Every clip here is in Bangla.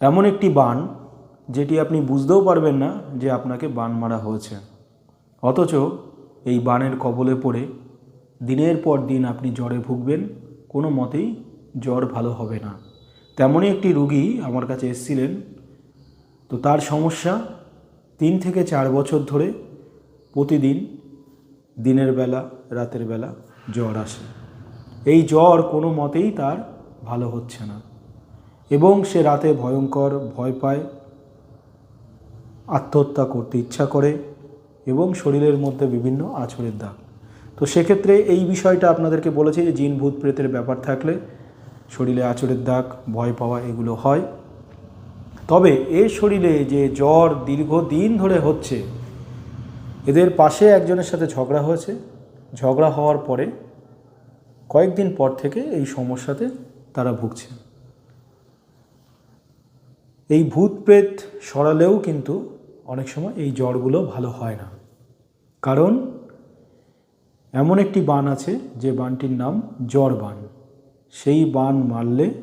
এমন একটি বান যেটি আপনি বুঝতেও পারবেন না যে আপনাকে বান মারা হয়েছে। অথচ এই বানের কবলে পড়ে দিনের পর দিন আপনি জ্বরে ভুগবেন, কোনো মতেই জ্বর ভালো হবে না। তেমনই একটি রুগী আমার কাছে এসেছিলেন। তো তার সমস্যা, তিন থেকে চার বছর ধরে প্রতিদিন দিনের বেলা, রাতের বেলা জ্বর আসে। এই জ্বর কোনো মতেই তার ভালো হচ্ছে না। এবং সে রাতে ভয়ঙ্কর ভয় পায়, আত্মহত্যা করতে ইচ্ছা করে এবং শরীরের মধ্যে বিভিন্ন আছড়ের দাগ। তো সেক্ষেত্রে এই বিষয়টা আপনাদেরকে বলেছি যে জিন ভূত প্রেতের ব্যাপার থাকলে শরীরে আছড়ের দাগ, ভয় পাওয়া এগুলো হয়। তবে এর শরীরে যে জ্বর দীর্ঘদিন ধরে হচ্ছে, এদের পাশে একজনের সাথে ঝগড়া হয়েছে। ঝগড়া হওয়ার পরে কয়েকদিন পর থেকে এই সমস্যাতে তারা ভুগছে। এই ভূত প্রেত সরালেও কিন্তু অনেক সময় এই জ্বরগুলো ভালো হয় না। কারণ এমন একটি বান আছে যে বানটির নাম জ্বর বান। সেই বান মারলে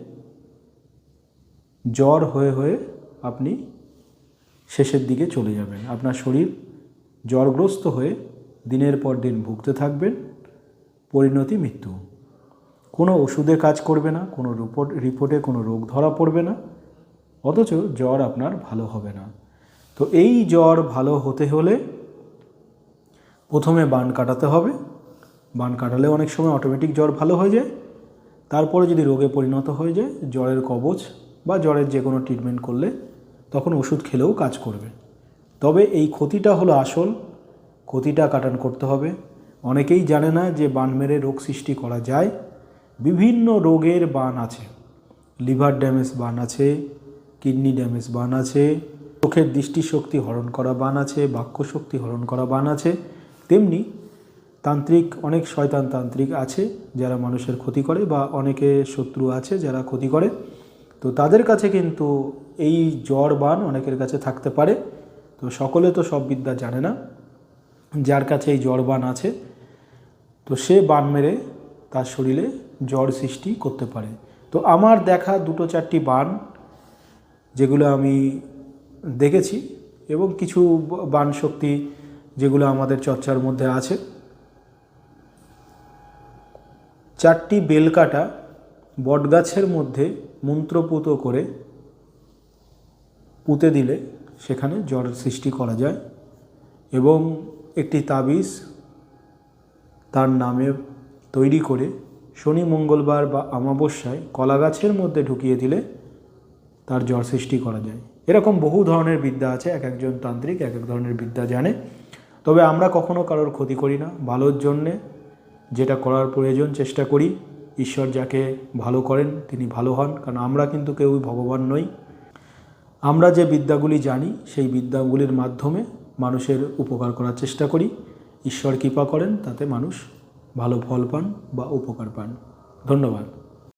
জ্বর হয়ে হয়ে আপনি শেষের দিকে চলে যাবেন। আপনার শরীর জ্বরগ্রস্ত হয়ে দিনের পর দিন ভুগতে থাকবেন, পরিণতি মৃত্যু। কোনো ওষুধে কাজ করবে না, কোনো রিপোর্ট রিপোর্টে কোনো রোগ ধরা পড়বে না। অথচ জ্বর আপনার ভালো হবে না। তো এই জ্বর ভালো হতে হলে প্রথমে বান কাটাতে হবে। বান কাটালে অনেক সময় অটোমেটিক জ্বর ভালো হয়ে যায়। তারপরে যদি রোগে পরিণত হয়ে যায়, জ্বরের কবচ বা জ্বরের যে কোনো ট্রিটমেন্ট করলে তখন ওষুধ খেলেও কাজ করবে। তবে এই ক্ষতিটা হলো আসল। ক্ষতিটা কাটান করতে হবে। অনেকেই জানে না যে বান মেরে রোগ সৃষ্টি করা যায়। বিভিন্ন রোগের বান আছে। লিভার ড্যামেজ বান আছে কিডনি ড্যামেজ বান আছে, চোখের দৃষ্টিশক্তি হরণ করা বান আছে বাক্য শক্তি হরণ করা বান আছে, তেমনি তান্ত্রিক, অনেক শয়তান তান্ত্রিক আছে যারা মানুষের ক্ষতি করে বা অনেকে শত্রু আছে যারা ক্ষতি করে। তো তাদের কাছে কিন্তু এই জ্বর বান অনেকের কাছে থাকতে পারে। তো সকলে তো সব বিদ্যা জানে না যার কাছে এই জ্বর বান আছে। তো সে বান মেরে তার শরীরে জ্বর সৃষ্টি করতে পারে। তো আমার দেখা দুটো চারটি বান যেগুলো আমি দেখেছি এবং কিছু বান শক্তি যেগুলো আমাদের চর্চার মধ্যে আছে। চারটি বেলকাটা বটগাছের মধ্যে মন্ত্রপুত করে পুঁতে দিলে সেখানে জ্বর সৃষ্টি করা যায় এবং একটি তাবিজ তার নামে তৈরি করে শনি মঙ্গলবার বা অমাবস্যায় কলা গাছের মধ্যে ঢুকিয়ে দিলে তার জ্বর সৃষ্টি করা যায়। এরকম বহু ধরনের বিদ্যা আছে, এক একজন তান্ত্রিক এক এক ধরনের বিদ্যা জানে। তবে আমরা কখনো কারোর ক্ষতি করি না। ভালোর জন্যে যেটা করার প্রয়োজন চেষ্টা করি। ঈশ্বর যাকে ভালো করেন তিনি ভালো হন, কারণ আমরা কিন্তু কেউই ভগবান নই। আমরা যে বিদ্যাগুলি জানি, সেই বিদ্যাগুলির মাধ্যমে মানুষের উপকার করার চেষ্টা করি। ঈশ্বর কৃপা করেন, তাতে মানুষ ভালো ফল পান বা উপকার পান। ধন্যবাদ।